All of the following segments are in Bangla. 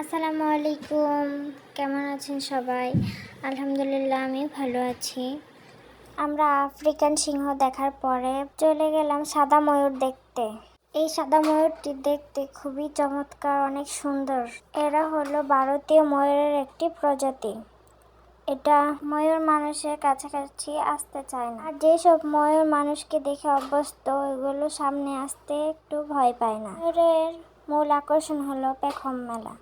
আসসালামু আলাইকুম। কেমন আছেন সবাই? আলহামদুলিল্লাহ আমি ভালো আছি। আমরা আফ্রিকান সিংহ দেখার পরে চলে গেলাম সাদা ময়ূর দেখতে। এই সাদা ময়ূরটি দেখতে খুবই চমৎকার, অনেক সুন্দর। এরা হলো ভারতীয় ময়ূরের একটি প্রজাতি। এটা ময়ূর মানুষের কাছাকাছি আসতে চায় না। আর যেসব ময়ূর মানুষকে দেখে অভ্যস্ত, ওইগুলো সামনে আসতে একটু ভয় পায় না। ময়ূরের মূল আকর্ষণ হলো পেখম মেলা।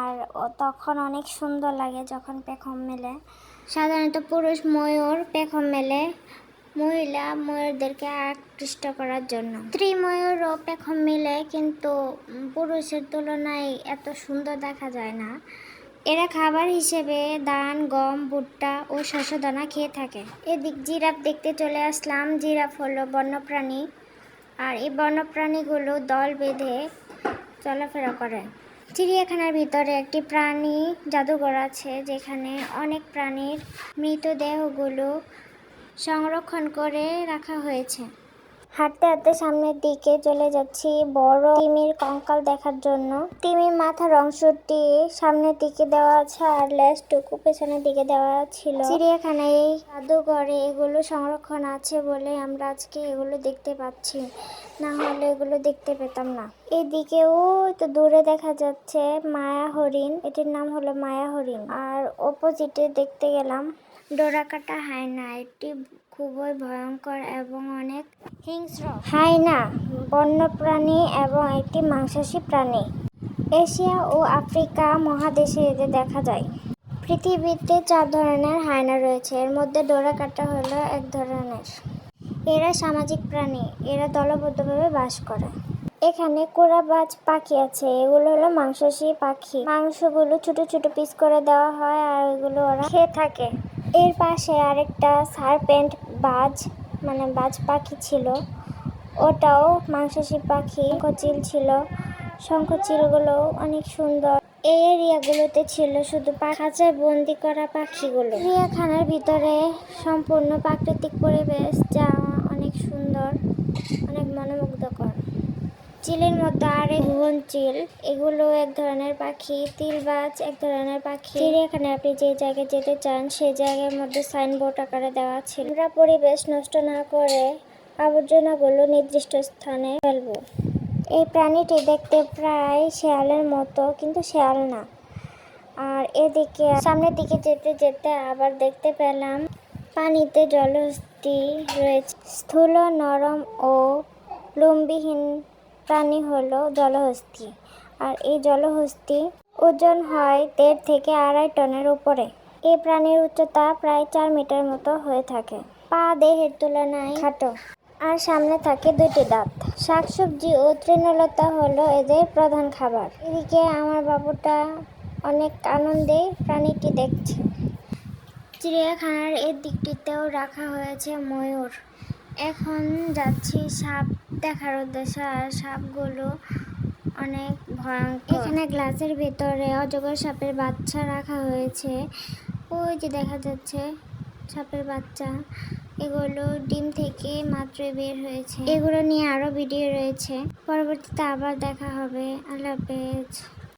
আর তখন অনেক সুন্দর লাগে যখন পেখম মেলে। সাধারণত পুরুষ ময়ূর পেখম মেলে মহিলা ময়ূরদেরকে আকৃষ্ট করার জন্য। স্ত্রী ময়ূরও পেখম মেলে কিন্তু পুরুষের তুলনায় এত সুন্দর দেখা যায় না। এরা খাবার হিসেবে ধান গম, ভুট্টা ও শস্যদানা খেয়ে থাকে। এদিক জিরাফ দেখতে চলে আসলাম। জিরাফ হলো বন্যপ্রাণী। আর এই বন্যপ্রাণীগুলো দল বেঁধে চলাফেরা করে। চিড়িয়াখানার ভিতরে একটি প্রাণী জাদুঘর আছে, যেখানে অনেক প্রাণীর মৃতদেহগুলো সংরক্ষণ করে রাখা হয়েছে। হাঁটতে হাঁটতে সামনের দিকে চলে যাচ্ছি বড় তিমির কঙ্কাল দেখার জন্য। তিমির মাথার অংশটি সামনের দিকে দেওয়া আছে আর লেজটুকু পেছনের দিকে দেওয়া ছিল। চিড়িয়াখানায় জাদুঘরে এগুলো সংরক্ষণ আছে বলে আমরা আজকে এগুলো দেখতে পাচ্ছি। না হলে এগুলো দেখতে পেতাম না। এদিকেও তো দূরে দেখা যাচ্ছে মায়া হরিণ। এটির নাম হলো মায়া হরিণ। আর অপোজিটে দেখতে গেলাম। ডোরাকাটা হায়না এটি খুবই ভয়ঙ্কর এবং অনেক হিংস্র। হায়না বন্যপ্রাণী এবং একটি মাংসাশী প্রাণী। এশিয়া ও আফ্রিকা মহাদেশে এদের দেখা যায়। পৃথিবীতে চার ধরনের হায়না রয়েছে। এর মধ্যে ডোরাকাটা হলো এক ধরনের। এরা সামাজিক প্রাণী। এরা দলবদ্ধভাবে বাস করে। এখানে কোরাবাজ পাখি আছে। এগুলো হলো মাংসাশী পাখি। মাংসগুলো ছোট ছোট পিস করে দেওয়া হয় আর এগুলো ওরা খেয়ে থাকে। এর পাশে আরেকটা সারপেন্ট বাজ মানে বাজ পাখি ছিল। ওটাও মাংসাশী পাখি, শঙ্খচিল ছিল। শঙ্খচিলগুলো অনেক সুন্দর। এই এরিয়াগুলোতে ছিল শুধু খাঁচায় বন্দি করা পাখিগুলো। চিড়িয়াখানার ভিতরে সম্পূর্ণ প্রাকৃতিক পরিবেশ যা অনেক সুন্দর, অনেক মনোমুগ্ধকর। চিলের মধ্যে আরেক ভুবন চিল। এগুলো এক ধরনের পাখি তিলবাজ এক ধরনের পাখি। এখানে আপনি যে জায়গায় যেতে চান সেই জায়গার মধ্যে সাইনবোর্ড আকারে দেওয়া ছিল। আমরা পরিবেশ নষ্ট না করে আবর্জনাগুলো নির্দিষ্ট স্থানে ফেলব। এই প্রাণীটি দেখতে প্রায় শেয়ালের মতো, কিন্তু শেয়াল না। আর এদিকে সামনের দিকে যেতে যেতে আবার দেখতে পেলাম পানিতে জলহস্তি রয়েছে। স্থূল, নরম ও লোমবিহীন প্রাণী হলো জলহস্তি। আর এই জলহস্তি ওজন হয় দেড় থেকে আড়াই টনের উপরে। এই প্রাণীর উচ্চতা প্রায় চার মিটার মতো হয়ে থাকে। পা দেহের তুলনায় খাটো। আর সামনে থাকে দুটি দাঁত। শাকসবজি ও তৃণলতা হলো এদের প্রধান খাবার। এদিকে আমার বাবুটা অনেক আনন্দে প্রাণীটি দেখছে। চিড়িয়াখানার এর দিকটিতেও রাখা হয়েছে ময়ূর। এখন যাচ্ছি সাপ দেখার উদ্দেশ্যে আর সাপগুলো অনেক ভয়ঙ্কর। এখানে গ্লাসের ভেতরে অজগর সাপের বাচ্চা রাখা হয়েছে। ওই যে দেখা যাচ্ছে সাপের বাচ্চা। এগুলো ডিম থেকে মাত্রই বের হয়েছে। এগুলো নিয়ে আরও ভিডিও রয়েছে। পরবর্তীতে আবার দেখা হবে। আল্লাহ হাফেজ।